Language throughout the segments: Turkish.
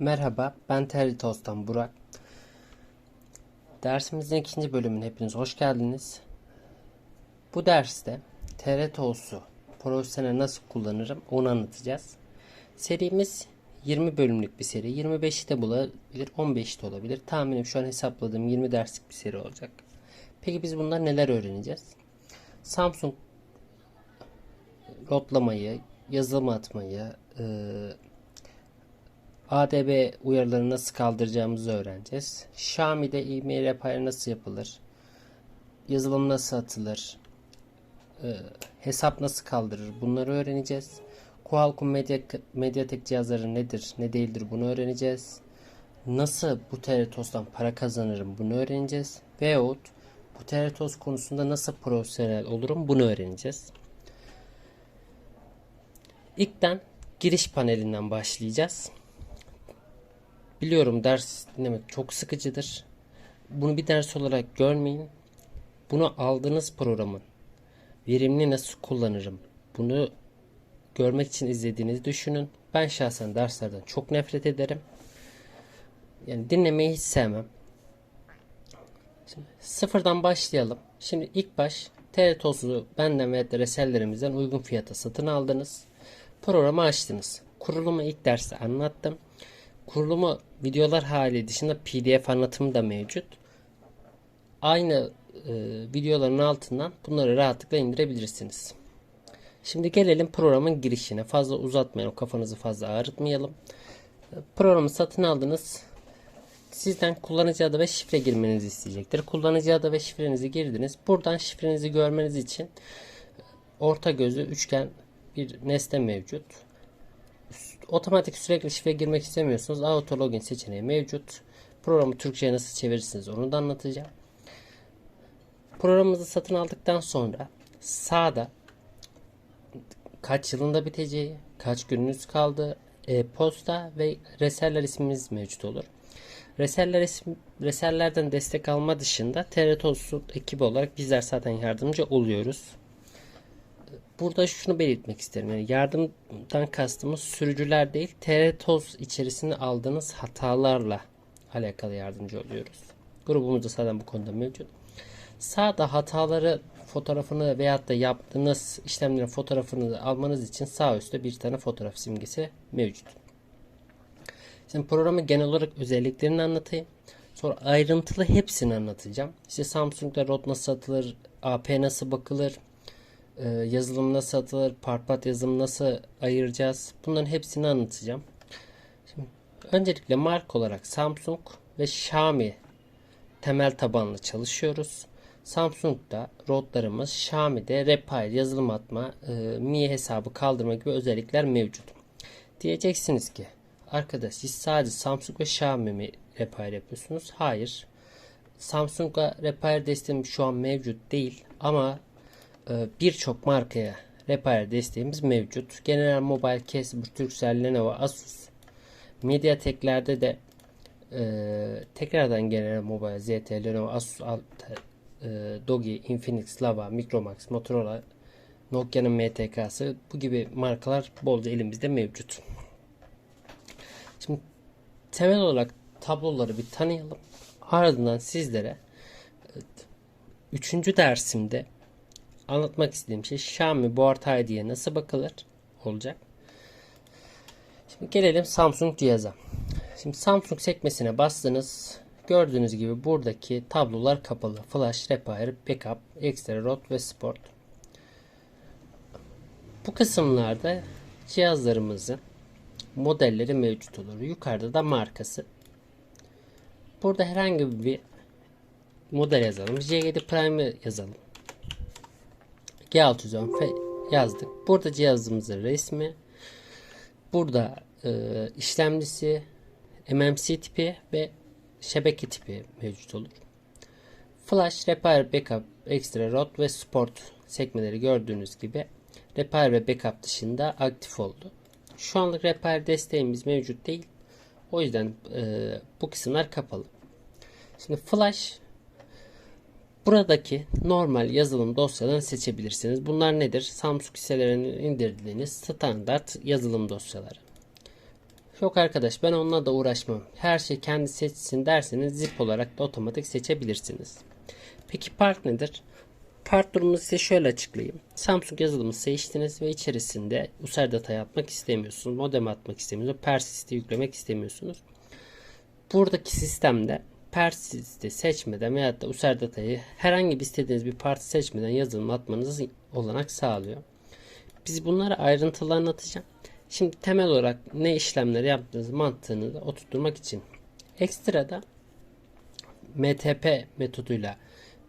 Merhaba, ben Teritos'tan Burak. Dersimizin ikinci bölümüne hepiniz hoş geldiniz. Bu derste TRTOS'u profesyonel nasıl kullanırım onu anlatacağız. Serimiz 20 bölümlük bir seri. 25'i de bulabilir, 15 de olabilir. Tahminim şu an hesapladığım 20 derslik bir seri olacak. Peki biz bunlar neler öğreneceğiz? Samsung rodlamayı, yazılım atmayı, eee ADB uyarılarını nasıl kaldıracağımızı öğreneceğiz. Xiaomi'de e-mail repair nasıl yapılır? Yazılım nasıl atılır? Ee, hesap nasıl kaldırır? Bunları öğreneceğiz. Qualcomm Media, Mediatek cihazları nedir, ne değildir bunu öğreneceğiz. Nasıl bu Teratos'tan para kazanırım bunu öğreneceğiz. Veyahut bu Teratos konusunda nasıl profesyonel olurum bunu öğreneceğiz. İlkten giriş panelinden başlayacağız. Biliyorum ders dinlemek çok sıkıcıdır. Bunu bir ders olarak görmeyin. Bunu aldığınız programın verimli nasıl kullanırım? Bunu görmek için izlediğinizi düşünün. Ben şahsen derslerden çok nefret ederim. Yani dinlemeyi hiç sevmem. Şimdi sıfırdan başlayalım. Şimdi ilk baş TRTOS'u benden ve resellerimizden uygun fiyata satın aldınız. Programı açtınız. Kurulumu ilk derste anlattım. Kurulumu videolar hali dışında PDF anlatımı da mevcut. Aynı e, videoların altından bunları rahatlıkla indirebilirsiniz. Şimdi gelelim programın girişine. Fazla uzatmayalım. Kafanızı fazla ağrıtmayalım. E, Programı satın aldınız. Sizden kullanıcı adı ve şifre girmenizi isteyecektir. Kullanıcı adı ve şifrenizi girdiniz. Buradan şifrenizi görmeniz için orta gözü üçgen bir nesne mevcut otomatik sürekli şifre girmek istemiyorsunuz. Auto login seçeneği mevcut. Programı Türkçe'ye nasıl çevirirsiniz onu da anlatacağım. Programımızı satın aldıktan sonra sağda kaç yılında biteceği, kaç gününüz kaldı, e-posta ve reseller ismimiz mevcut olur. Reseller isim, resellerden destek alma dışında TRTOS'u ekibi olarak bizler zaten yardımcı oluyoruz burada şunu belirtmek isterim. Yani yardımdan kastımız sürücüler değil, TR toz içerisinde aldığınız hatalarla alakalı yardımcı oluyoruz. Grubumuzda zaten bu konuda mevcut. Sağda hataları fotoğrafını veyahut da yaptığınız işlemlerin fotoğrafını almanız için sağ üstte bir tane fotoğraf simgesi mevcut. Şimdi programı genel olarak özelliklerini anlatayım. Sonra ayrıntılı hepsini anlatacağım. İşte Samsung'da ROT nasıl satılır, AP nasıl bakılır, e, yazılım nasıl atılır, parpat yazılım nasıl ayıracağız bunların hepsini anlatacağım. Şimdi, öncelikle marka olarak Samsung ve Xiaomi temel tabanlı çalışıyoruz. Samsung'da rodlarımız, Xiaomi'de Repair, yazılım atma, e, Mi hesabı kaldırma gibi özellikler mevcut. Diyeceksiniz ki arkadaş siz sadece Samsung ve Xiaomi mi Repair yapıyorsunuz? Hayır. Samsung'a Repair desteğim şu an mevcut değil ama ee, birçok markaya repair desteğimiz mevcut. General Mobile, Casper, Turkcell, Lenovo, Asus, Mediatek'lerde de e, tekrardan General Mobile, ZT, Lenovo, Asus, Alta, e, Dogi, Infinix, Lava, Micromax, Motorola, Nokia'nın MTK'sı bu gibi markalar bolca elimizde mevcut. Şimdi temel olarak tabloları bir tanıyalım. Ardından sizlere üçüncü dersimde anlatmak istediğim şey Xiaomi Board ID'ye nasıl bakılır olacak. Şimdi gelelim Samsung cihaza. Şimdi Samsung sekmesine bastınız. Gördüğünüz gibi buradaki tablolar kapalı. Flash, Repair, Backup, Extra, Rot ve Sport. Bu kısımlarda cihazlarımızın modelleri mevcut olur. Yukarıda da markası. Burada herhangi bir model yazalım. J7 Prime yazalım. G610 yazdık. Burada cihazımızın resmi. Burada e, işlemcisi, MMC tipi ve şebeke tipi mevcut olur. Flash, Repair, Backup, Extra, Rot ve Sport sekmeleri gördüğünüz gibi Repair ve Backup dışında aktif oldu. Şu anlık Repair desteğimiz mevcut değil. O yüzden e, bu kısımlar kapalı. Şimdi Flash Buradaki normal yazılım dosyalarını seçebilirsiniz. Bunlar nedir? Samsung hisselerinin indirdiğiniz standart yazılım dosyaları. Yok arkadaş ben onunla da uğraşmam. Her şey kendi seçsin derseniz zip olarak da otomatik seçebilirsiniz. Peki part nedir? Part durumunu size şöyle açıklayayım. Samsung yazılımı seçtiniz ve içerisinde user datayı atmak istemiyorsunuz. Modem atmak istemiyorsunuz. Persist'i yüklemek istemiyorsunuz. Buradaki sistemde Persist'i seçmeden veyahut da user datayı herhangi bir istediğiniz bir parti seçmeden yazılım atmanızı olanak sağlıyor. Biz bunları ayrıntılı anlatacağım. Şimdi temel olarak ne işlemleri yaptığınız mantığını da oturtturmak için ekstrada MTP metoduyla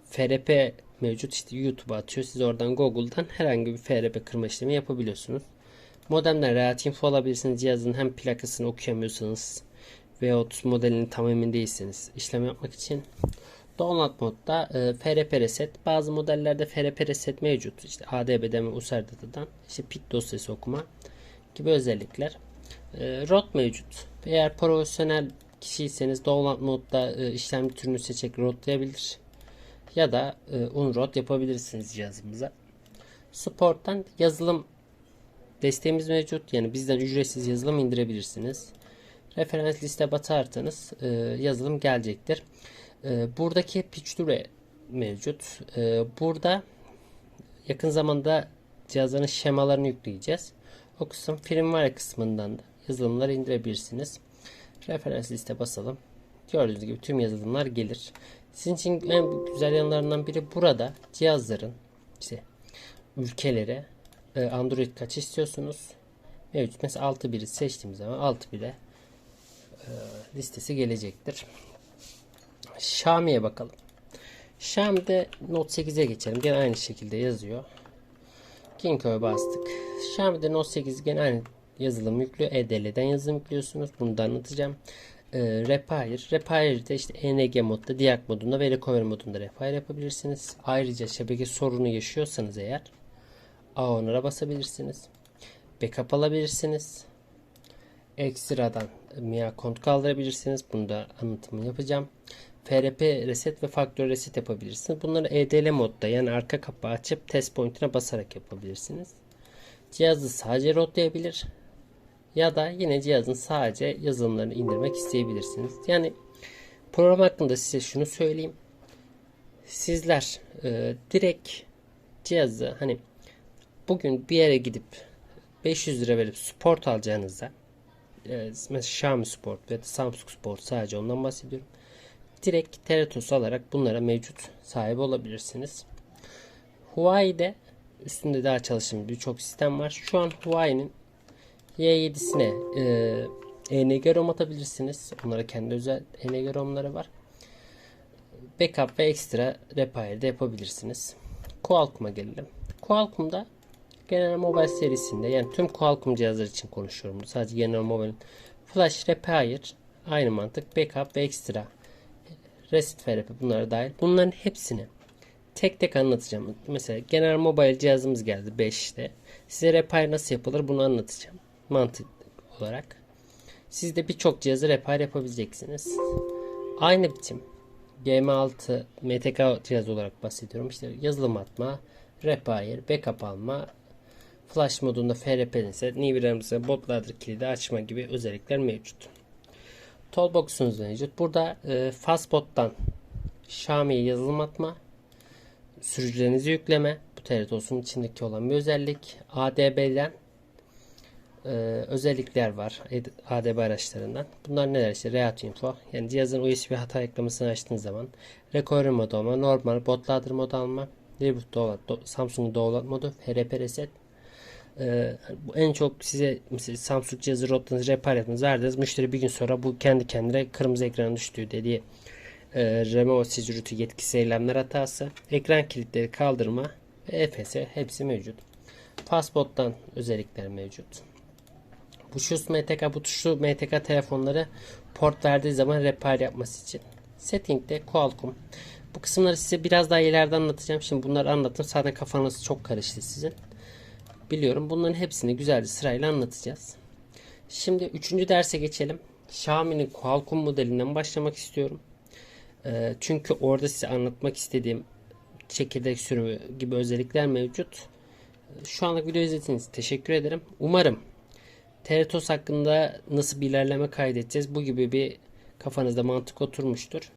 FRP mevcut işte YouTube'a atıyor. Siz oradan Google'dan herhangi bir FRP kırma işlemi yapabiliyorsunuz. Modemden rahat info alabilirsiniz. Cihazın hem plakasını okuyamıyorsanız veyahut modelini tam emin değilseniz işlem yapmak için. Download modda e, FRP reset. Bazı modellerde FRP reset mevcut. İşte ADB'den ve USERDATA'dan işte pit dosyası okuma gibi özellikler. E, ROT mevcut. Eğer profesyonel kişiyseniz download modda e, işlemci türünü seçerek ROTlayabilir. Ya da e, unrot yapabilirsiniz cihazımıza. Support'tan yazılım desteğimiz mevcut. Yani bizden ücretsiz yazılım indirebilirsiniz. Referans liste batarsanız e, yazılım gelecektir. E, buradaki Picture mevcut. E, burada yakın zamanda cihazların şemalarını yükleyeceğiz. O kısım firmware kısmından da yazılımları indirebilirsiniz. Referans liste basalım. Gördüğünüz gibi tüm yazılımlar gelir. Sizin için en güzel yanlarından biri burada cihazların işte ülkelere e, Android kaç istiyorsunuz? Mevcut. Mesela 6.1'i seçtiğimiz zaman 6.1'e e, listesi gelecektir. Xiaomi'ye bakalım. Xiaomi'de Note 8'e geçelim. Gene aynı şekilde yazıyor. Ginkgo'ya bastık. Xiaomi'de Note 8 gene aynı yazılım yüklüyor. EDL'den yazılım yüklüyorsunuz. Bunu da anlatacağım. E, Repair. Repair'de işte ENG modda, Diag modunda ve Recovery modunda Repair yapabilirsiniz. Ayrıca şebeke sorunu yaşıyorsanız eğer A10'lara basabilirsiniz. Backup alabilirsiniz. Ekstradan MIA kont kaldırabilirsiniz. Bunu da anlatımını yapacağım. FRP reset ve faktör reset yapabilirsiniz. Bunları EDL modda yani arka kapağı açıp test point'ine basarak yapabilirsiniz. Cihazı sadece rotlayabilir ya da yine cihazın sadece yazılımlarını indirmek isteyebilirsiniz. Yani program hakkında size şunu söyleyeyim. Sizler e, direkt cihazı hani bugün bir yere gidip 500 lira verip sport alacağınızda e, Xiaomi Sport ve Samsung Sport sadece ondan bahsediyorum. Direkt Teratos alarak bunlara mevcut sahibi olabilirsiniz. Huawei'de üstünde daha çalışan birçok sistem var. Şu an Huawei'nin Y7'sine e, ENG ROM atabilirsiniz. Onlara kendi özel ENG ROM'ları var. Backup ve ekstra repair de yapabilirsiniz. Qualcomm'a gelelim. Qualcomm'da General Mobile serisinde yani tüm Qualcomm cihazlar için konuşuyorum. Sadece General Mobile'in Flash Repair aynı mantık backup ve ekstra reset FRP bunlara dahil. Bunların hepsini tek tek anlatacağım. Mesela General Mobile cihazımız geldi 5'te. Size repair nasıl yapılır bunu anlatacağım. Mantık olarak. Siz de birçok cihazı repair yapabileceksiniz. Aynı biçim GM6 MTK cihaz olarak bahsediyorum. İşte yazılım atma, repair, backup alma, flash modunda FRP ise Nibiram'sa botlardır kilidi açma gibi özellikler mevcut. Toolbox'unuz mevcut. Burada e, Fastbot'tan Xiaomi'ye yazılım atma, sürücülerinizi yükleme, bu TRTOS'un içindeki olan bir özellik. ADB'den e, özellikler var ADB araçlarından. Bunlar neler işte React Info. Yani cihazın USB hata eklemesini açtığınız zaman recovery modu alma, normal bootloader modu alma, reboot download, Samsung download modu, FRP reset. Ee, en çok size mesela Samsung cihazı rotladınız, repair yaptınız, verdiniz. Müşteri bir gün sonra bu kendi kendine kırmızı ekran düştüğü dediği e, remote security yetkisi eylemler hatası, ekran kilitleri kaldırma ve EFS hepsi mevcut. Fastbot'tan özellikler mevcut. Şu MTK, bu tuşlu MTK telefonları port verdiği zaman repair yapması için. Setting'de Qualcomm. Bu kısımları size biraz daha ileride anlatacağım. Şimdi bunları anlattım. Zaten kafanız çok karıştı sizin. Biliyorum. Bunların hepsini güzelce sırayla anlatacağız. Şimdi üçüncü derse geçelim. Xiaomi'nin Qualcomm modelinden başlamak istiyorum. Ee, çünkü orada size anlatmak istediğim çekirdek sürümü gibi özellikler mevcut. Şu anlık video izlediğiniz için teşekkür ederim. Umarım Teretos hakkında nasıl bir ilerleme kaydedeceğiz? Bu gibi bir kafanızda mantık oturmuştur.